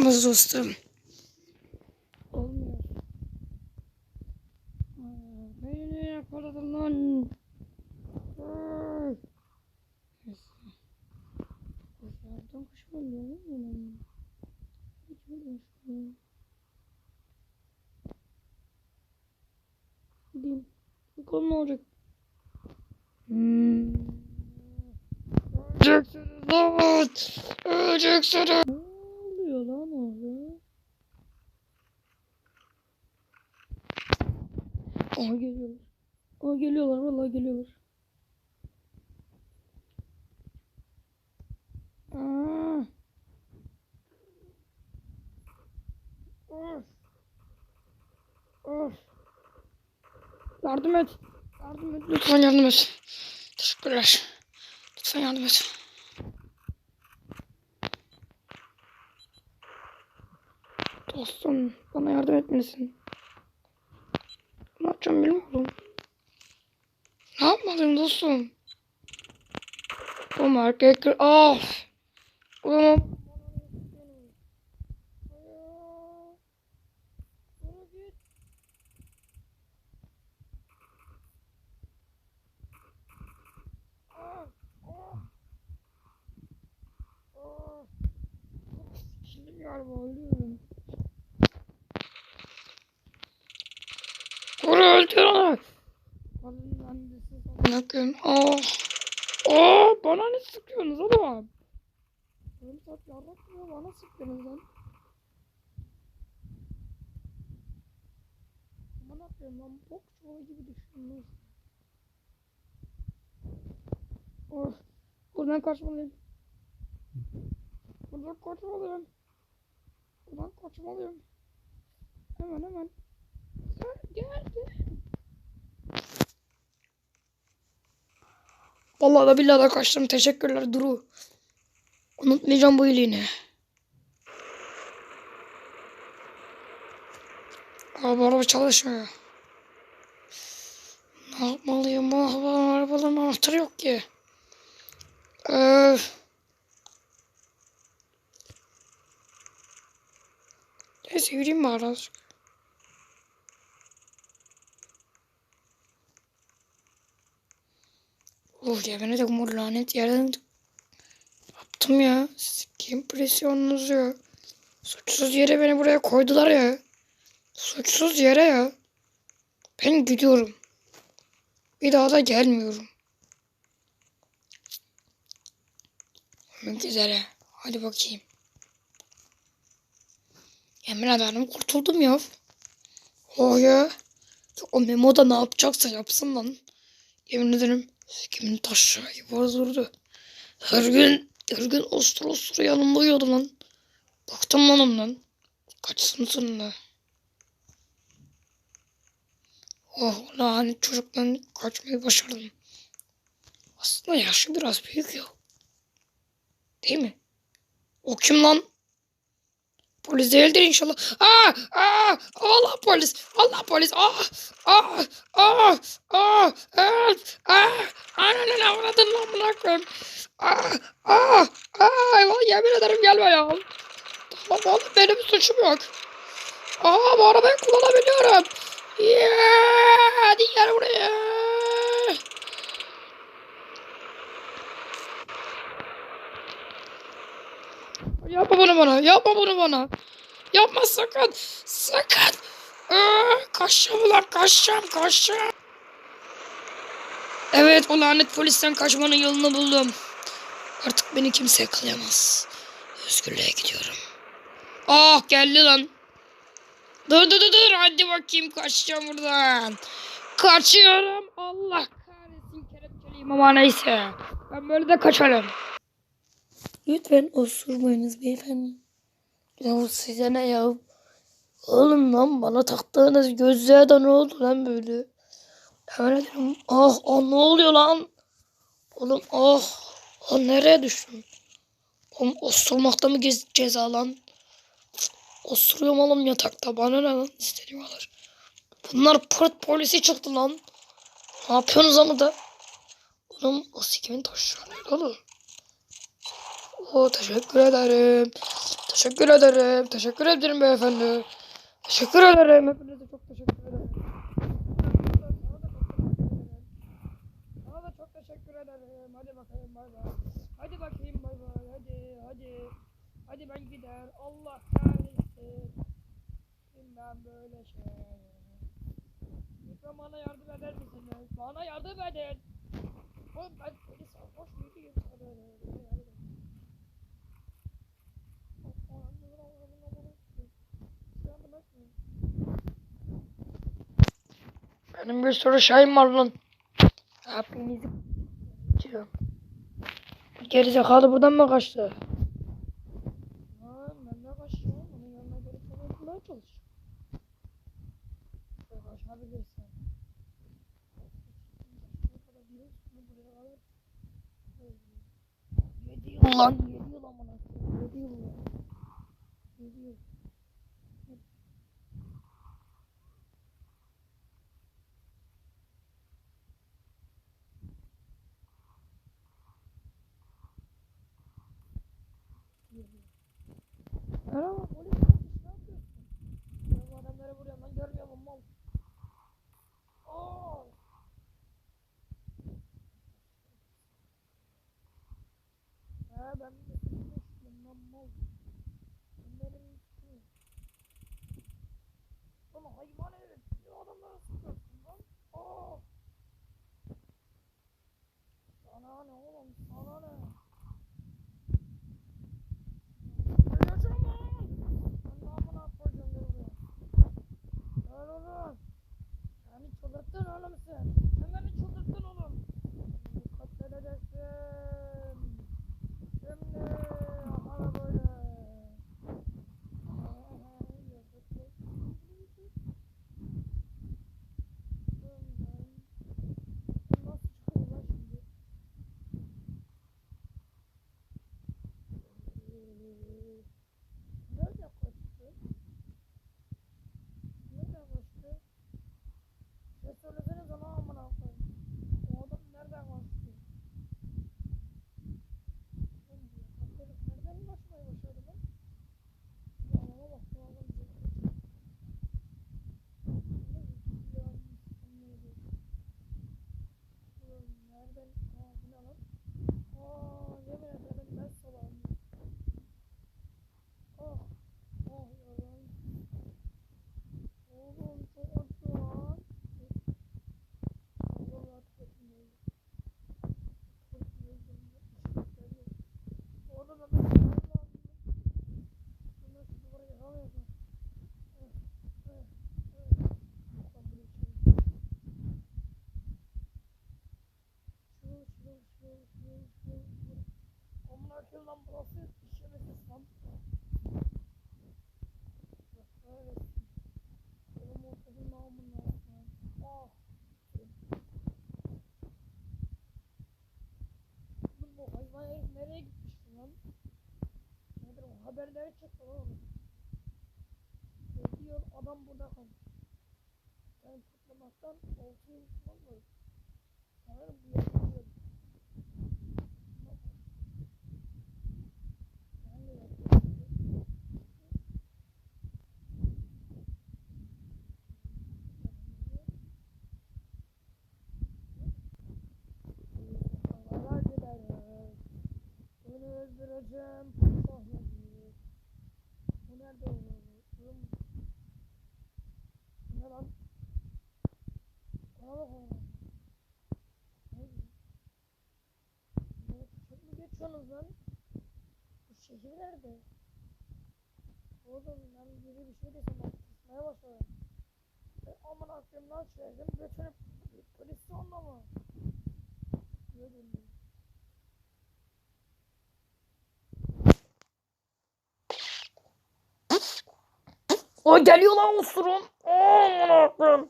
Olmaz dostum. Olmuyor. Beni yakaladın lan. Kuşlardan kaçmam ya. Hiç bilmiyorum. Gideyim. Bakalım ne olacak. Hmm. Öleceksiniz lan. Öleceksiniz. Ne oluyor lan orada? Aha geliyorlar. Aha geliyorlar vallahi geliyorlar. Aa. Of. Of. Yardım et. Yardım et. Lütfen yardım et. Teşekkürler. Lütfen yardım et. Dostum bana yardım etmelisin. Yapacağım bilmiyorum. Ne yapmalıyım dostum? Market kır... Of! Ulan... Şimdi galiba ölüyorum. Koru öldür onu. Koyayım. Oh. Oh bana ne sıkıyorsunuz oğlum? Yarım saat yarratmıyor bana sıkıyorsunuz lan. Bana yapıyorum lan bok çuvalı gibi düşünüyorsunuz. Oh. Buradan kaçmalıyım. Buradan kaçmalıyım. Buradan kaçmalıyım. Hemen hemen. Gel gel gel. Vallahi da billahi da kaçtım. Teşekkürler Duru. Unutmayacağım bu iyiliğini. Aa, bu araba çalışmıyor. Ne yapmalıyım? Bu araba- arabaların anahtarı yok ki. Öf. Neyse yürüyeyim bari azıcık. Ya beni de bu lanet yerden yaptım ya. Kim presyonunuzu ya. Suçsuz yere beni buraya koydular ya. Suçsuz yere ya. Ben gidiyorum. Bir daha da gelmiyorum. Ölmek üzere. Hadi bakayım. Yemin ederim kurtuldum ya. Oh ya. O Memo da ne yapacaksa yapsın lan. Yemin ederim kimin taşağı gibi vurdu. Her gün, her gün ostur ostur yanımda uyuyordu lan. Baktım lan. Kaçsın sonunda. Oh lanet çocuktan kaçmayı başardım. Aslında yaşı biraz büyük ya. Değil mi? O kim lan? Polis değildir inşallah. Aa, aa, Allah polis, Allah polis. Aa, aa, aa, aa, help, aa, ananı avradın lan buna koyayım. Aa, aa, aa, eyvah yemin ederim gelme ya. Tamam oğlum benim suçum yok. Aa, bu arabayı kullanabiliyorum. Yeah, hadi gel buraya. Yapma bunu bana. Yapma bunu bana. Yapma sakın. Sakın. Aa, kaçacağım ulan kaçacağım kaçacağım. Evet o lanet polisten kaçmanın yolunu buldum. Artık beni kimse yakalayamaz. Özgürlüğe gidiyorum. Ah geldi lan. Dur dur dur dur hadi bakayım kaçacağım buradan. Kaçıyorum. Allah kahretsin kelepçeliyim ama neyse. Ben böyle de kaçarım. Lütfen osurmayınız beyefendi. Ya size ne ya? Oğlum lan bana taktığınız gözlüğe de ne oldu lan böyle? Hemen ederim. Ah, ah ne oluyor lan? Oğlum ah. Ah nereye düştüm? Oğlum osurmakta mı gez ceza lan? Osuruyorum oğlum yatakta. Bana ne lan? İstediğim. Bunlar pırt polisi çıktı lan. Ne yapıyorsunuz ama da? Oğlum o sikimin taşı oğlum? Oo teşekkür ederim. Teşekkür ederim. Teşekkür ederim beyefendi. Teşekkür ederim. Hepinize çok teşekkür ederim. Hadi bakayım bay bay. Hadi bakayım bay bay. Hadi hadi. Hadi ben gider. Allah kahretsin. Ben böyle şey. Lütfen bana yardım eder misiniz? Bana yardım edin. Oğlum ben polis sarhoş muyum? Benim bir sürü şeyim var lan. Hepinizi Çıkıyorum. Gerizekalı buradan mı kaçtı? Lan ben de kaçıyorum. Onun yanına gelip onu bulmaya çalışıyorum. Şöyle kaçabilirsen. Yedi yıl lan. Yedi yıl amına. koyayım, Yedi yıl ya. Yedi yıl. Merhaba polis kardeş ne yapıyorsun? Ben bu adamları vuruyorum lan görmüyor musun mal? Aa! Ha ben de sıkmıştım lan mal. Benim üstüme. Lan hayvan herif. Adamlara sıkıyorsun lan? Aa! Sana ne oğlum sana ne? Öleceğim lan! Ben ne amına koyacağım gel buraya. Gel oğlum. Beni çıldırttın oğlum sen. Sen beni çıldırttın oğlum. Katledeceksin. Şimdi bana böyle. Nasıl çıkıyor lan şimdi? Nerede kaçtı? Nerede kaçtı? Ya söylesene sana amına koyayım. O adam nereden kaçtı? Oğlum bu yakaladık nereden kaçmayı başardı lan? Bu adama bak bu adam bize kaçtı. Ne bu ya? Neydi? Oğlum nereden? Aa bu ne lan? Aa yemin ederim ben salağım. Ah, ah yalan. Oğlum çok acı lan. Allah artık etmeyin. Oğlum ben bir şey yapmam. Bunlar şu duvara yakamıyorsun. Eh, eh, eh. Lan bunu içeyim. Şu, şu, şu, şu, şu, şu. Amına koyayım lan burası işemesiz lan. Kahretsin. Oğlum ortada namın lan. Ah. Oğlum bu hayvan herif nereye gitmişti lan? Nedir o haberleri çıktı oğlum. Diyor adam burada kalmış. Yani patlamaktan 6 yıl falan var. Sanırım bu yapıyor. Ben de yapıyorum. Havalar giderim. Bunu öldüreceğim. Sahneci. Bu nerede olur? Oğlum. Bu ne lan? Ne? Ne? Çok geçiyorsunuz lan? Bu şehir nerede? Oğlum ben biri bir şey desem bak kusmaya başlarım. E, aman lan şehrin götürüp polisi anlama. Niye döndün? O geliyor lan osurun. Aman akıyım.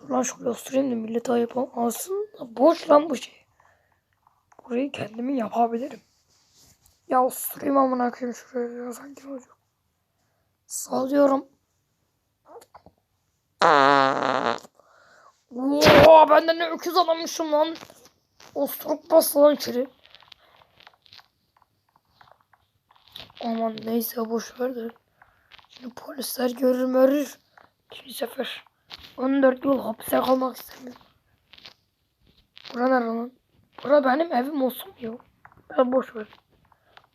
Dur lan şuraya osurayım da millet ayıp alsın. Boş lan bu şey. Burayı kendimin yapabilirim. Ya osurayım amına koyayım şuraya ya sanki olacak. Salıyorum. Oo, ben de ne öküz adammışım lan. Osuruk bastı lan içeri. Aman neyse boş ver de. Şimdi polisler görür mörür. İkinci sefer. 14 yıl hapse kalmak istemiyorum. Bura nerede lan? Bura benim evim olsun ya. Ben boş ver.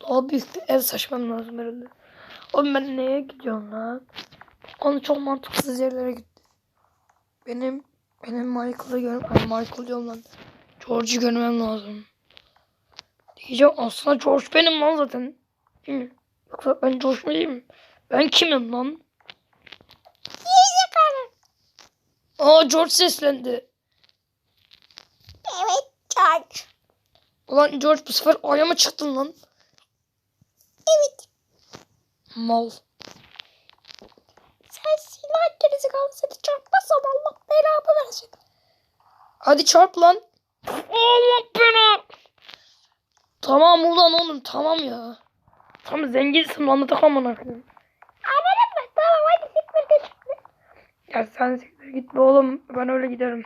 Daha büyük bir ev seçmem lazım herhalde. Oğlum ben neye gidiyorum lan? Onu çok mantıksız yerlere gitti. Benim benim Michael'ı görmem, ay Michael diyorum lan. George'u görmem lazım. Diyeceğim aslında George benim lan zaten. Değil? Yoksa ben George mu değilim? Ben kimim lan? Aa George seslendi. Evet George. Ulan George bu sefer aya mı çıktın lan? Evet. Mal. Sen silah gerizekalı seni çarpmazsam Allah belamı versin. Hadi çarp lan. Allah beni. Tamam ulan oğlum tamam ya. Tam zenginsin lan da amına koyayım. Amanın mı? Tamam hadi siktir git. Ya sen siktir git be oğlum. Ben öyle giderim.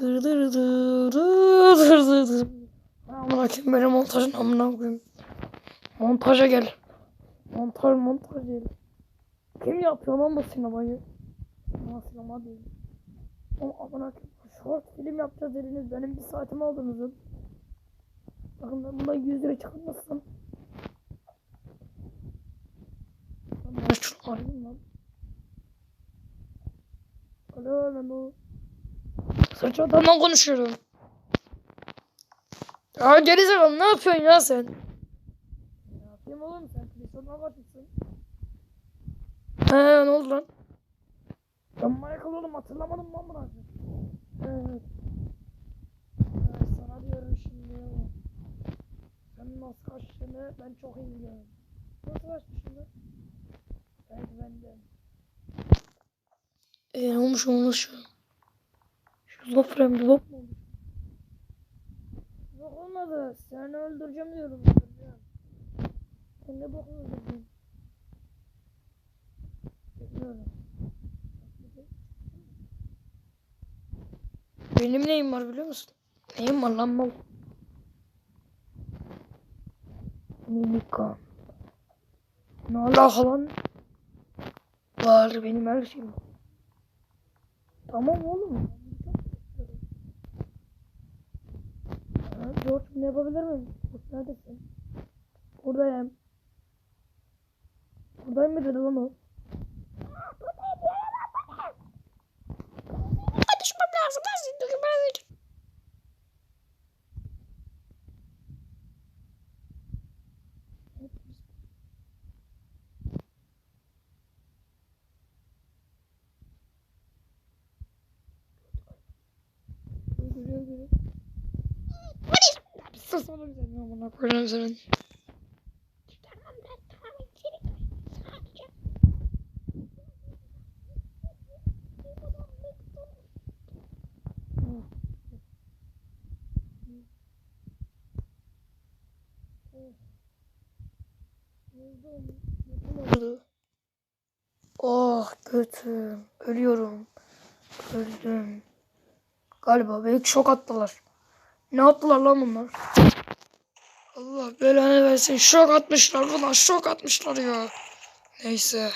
Dır dır. Amına koyayım benim montajın amına koyayım. Montaja gel. Montaj montaj değil. Kim yapıyor lan bu sinemayı? Sinema sinema değil. O amına koyayım. Short film yapacağız dediniz. Benim bir saatimi aldınız. Bakın ben bundan 100 lira çıkarmazsam. Lan Ben şunu arayayım lan. Alo Memo. Saç adamla konuşuyorum. Ya gerizekalı ne yapıyorsun ya sen? Ne yapayım oğlum sen telefonuna bakmışsın. He ne oldu lan? Ben Michael oğlum hatırlamadım lan bunu. Evet. Evet, sana diyorum şimdi. Sen nasıl kaçtığını ben çok iyi biliyorum. Nasıl kaçtı şimdi? Belki benden. Ne olmuş olmuş. Şizofren bir bok mu olmuş? Olmadı. Seni öldüreceğim diyorum. Öldüreceğim. Sen ne bokunu öldürdün? Bilmiyorum. Benim neyim var biliyor musun? Neyim var lan mal? Mimika. Ne alaka lan? Var benim her şeyim. Tamam oğlum. Ha, George ne yapabilir miyim? George neredesin? Buradayım. Buradayım mı dedi lan o? Lazım. Ben seni duyum. Ben seni Sadece. oldu? Oh götüm. Ölüyorum. Öldüm. Galiba belki şok attılar. Ne attılar lan bunlar? Allah belanı versin. Şok atmışlar buna. Şok atmışlar ya. Neyse.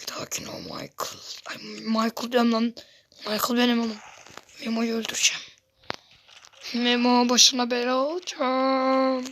Bir dahakine o Michael. Ay Michael diyorum lan. Michael benim oğlum. Memo'yu öldüreceğim. Memo başına bela olacağım.